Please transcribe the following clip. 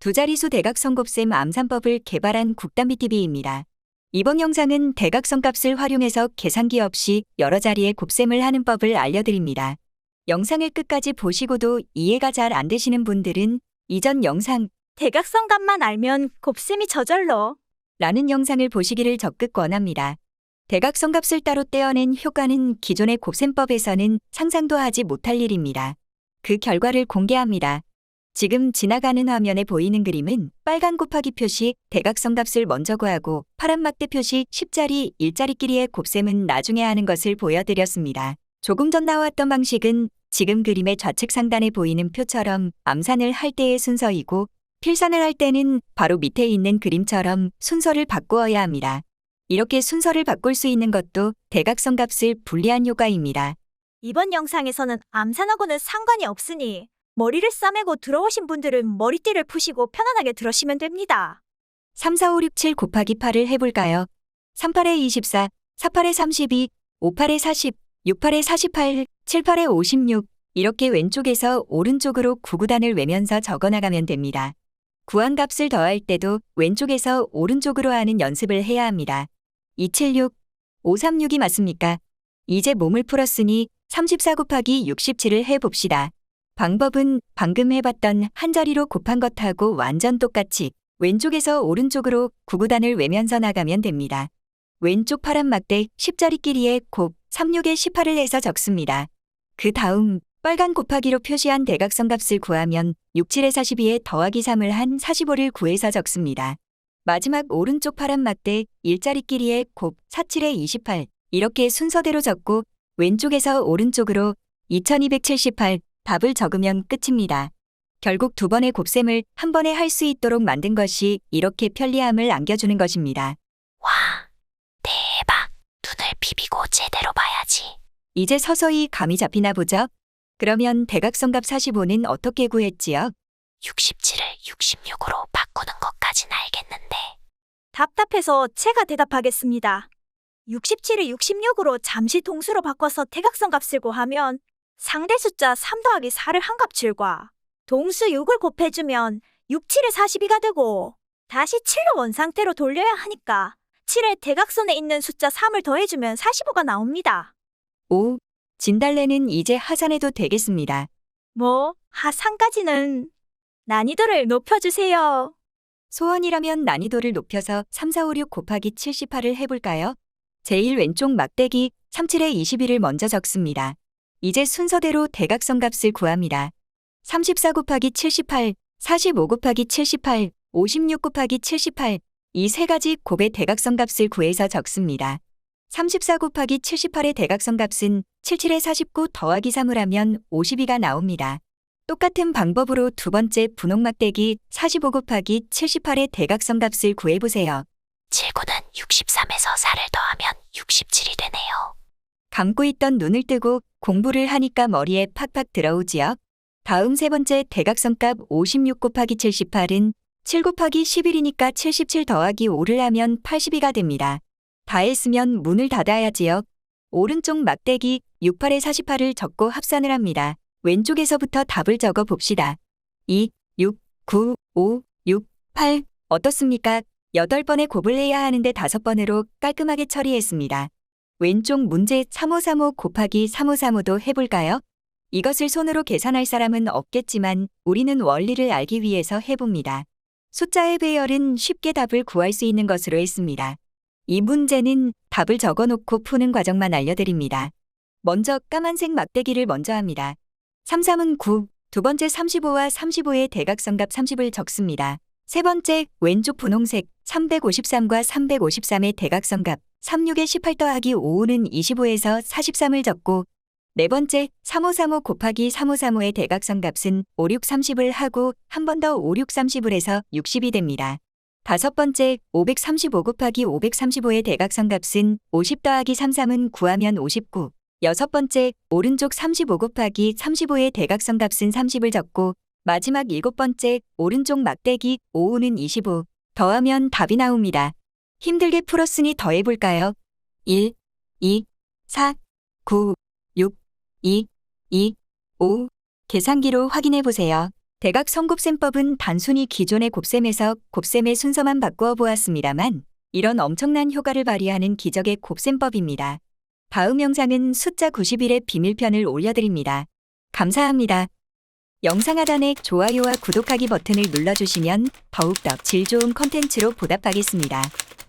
두 자리수 대각선 곱셈 암산법을 개발한 국담비TV입니다. 이번 영상은 대각선 값을 활용해서 계산기 없이 여러 자리의 곱셈을 하는 법을 알려드립니다. 영상을 끝까지 보시고도 이해가 잘 안 되시는 분들은 이전 영상 대각선 값만 알면 곱셈이 저절로. 라는 영상을 보시기를 적극 권합니다. 대각선 값을 따로 떼어낸 효과는 기존의 곱셈법에서는 상상도 하지 못할 일입니다. 그 결과를 공개합니다. 지금 지나가는 화면에 보이는 그림은 빨간 곱하기 표시 대각선 값을 먼저 구하고 파란 막대 표시 10자리 1자리끼리의 곱셈은 나중에 하는 것을 보여드렸습니다. 조금 전 나왔던 방식은 지금 그림의 좌측 상단에 보이는 표처럼 암산을 할 때의 순서이고 필산을 할 때는 바로 밑에 있는 그림처럼 순서를 바꾸어야 합니다. 이렇게 순서를 바꿀 수 있는 것도 대각선 값을 분리한 효과입니다. 이번 영상에서는 암산하고는 상관이 없으니 머리를 싸매고 들어오신 분들은 머리띠를 푸시고 편안하게 들으시면 됩니다. 3, 4, 5, 6, 7 곱하기 8을 해볼까요? 3, 8에 24, 4, 8에 32, 5, 8에 40, 6, 8에 48, 7, 8에 56 이렇게 왼쪽에서 오른쪽으로 구구단을 외면서 적어나가면 됩니다. 구한 값을 더할 때도 왼쪽에서 오른쪽으로 하는 연습을 해야 합니다. 276, 536이 맞습니까? 이제 몸을 풀었으니 34 곱하기 67을 해봅시다. 방법은 방금 해봤던 한 자리로 곱한 것하고 완전 똑같이 왼쪽에서 오른쪽으로 구구단을 외면서 나가면 됩니다. 왼쪽 파란 막대 10자리끼리의 곱 36에 18을 해서 적습니다. 그 다음 빨간 곱하기로 표시한 대각선 값을 구하면 67에 42에 더하기 3을 한 45를 구해서 적습니다. 마지막 오른쪽 파란 막대 1자리끼리의 곱 47에 28 이렇게 순서대로 적고 왼쪽에서 오른쪽으로 2278 답을 적으면 끝입니다. 결국 두 번의 곱셈을 한 번에 할 수 있도록 만든 것이 이렇게 편리함을 안겨주는 것입니다. 와, 대박. 눈을 비비고 제대로 봐야지. 이제 서서히 감이 잡히나 보죠? 그러면 대각선 값 45는 어떻게 구했지요? 67을 66으로 바꾸는 것까진 알겠는데. 답답해서 제가 대답하겠습니다. 67을 66으로 잠시 동수로 바꿔서 대각선 값을 구하면 상대 숫자 3 더하기 4를 한 값줄과 동수 6을 곱해주면 6, 7에 42가 되고 다시 7로 원상태로 돌려야 하니까 7에 대각선에 있는 숫자 3을 더해주면 45가 나옵니다. 5. 진달래는 이제 하산해도 되겠습니다. 뭐, 하상까지는 난이도를 높여주세요. 소원이라면 난이도를 높여서 3, 4, 5, 6 곱하기 78을 해볼까요? 제일 왼쪽 막대기 37에 21을 먼저 적습니다. 이제 순서대로 대각선 값을 구합니다. 34 곱하기 78, 45 곱하기 78, 56 곱하기 78, 이 세 가지 곱의 대각선 값을 구해서 적습니다. 34 곱하기 78의 대각선 값은 77에 49 더하기 3을 하면 52가 나옵니다. 똑같은 방법으로 두 번째 분홍 막대기 45 곱하기 78의 대각선 값을 구해보세요. 79는 63에서 4를 더하면 67이 되네요. 감고 있던 눈을 뜨고 공부를 하니까 머리에 팍팍 들어오지요. 다음 세 번째 대각선 값 56 곱하기 78은 7 곱하기 11이니까 77 더하기 5를 하면 82가 됩니다. 다 했으면 문을 닫아야지요. 오른쪽 막대기 68에 48을 적고 합산을 합니다. 왼쪽에서부터 답을 적어 봅시다. 2, 6, 9, 5, 6, 8 어떻습니까? 8번의 곱을 해야 하는데 5번으로 깔끔하게 처리했습니다. 왼쪽 문제 3535 곱하기 3535도 해볼까요? 이것을 손으로 계산할 사람은 없겠지만 우리는 원리를 알기 위해서 해봅니다. 숫자의 배열은 쉽게 답을 구할 수 있는 것으로 했습니다. 이 문제는 답을 적어놓고 푸는 과정만 알려드립니다. 먼저 까만색 막대기를 먼저 합니다. 33은 9, 두 번째 35와 35의 대각선값 30을 적습니다. 세 번째 왼쪽 분홍색 353과 353의 대각선값 36에 18 더하기 5는 25에서 43을 적고 네 번째 3535 곱하기 3535의 대각선 값은 56 30을 하고 한 번 더 56 30을 해서 60이 됩니다. 다섯 번째 535 곱하기 535의 대각선 값은 50 더하기 33은 구하면 59. 여섯 번째 오른쪽 35 곱하기 35의 대각선 값은 30을 적고 마지막 일곱 번째 오른쪽 막대기 5는 25 더하면 답이 나옵니다. 힘들게 풀었으니 더해볼까요? 1, 2, 4, 9, 6, 2, 2, 5 계산기로 확인해 보세요. 대각선 곱셈법은 단순히 기존의 곱셈에서 곱셈의 순서만 바꾸어 보았습니다만 이런 엄청난 효과를 발휘하는 기적의 곱셈법입니다. 다음 영상은 숫자 91의 비밀편을 올려드립니다. 감사합니다. 영상 하단에 좋아요와 구독하기 버튼을 눌러주시면 더욱더 질 좋은 컨텐츠로 보답하겠습니다.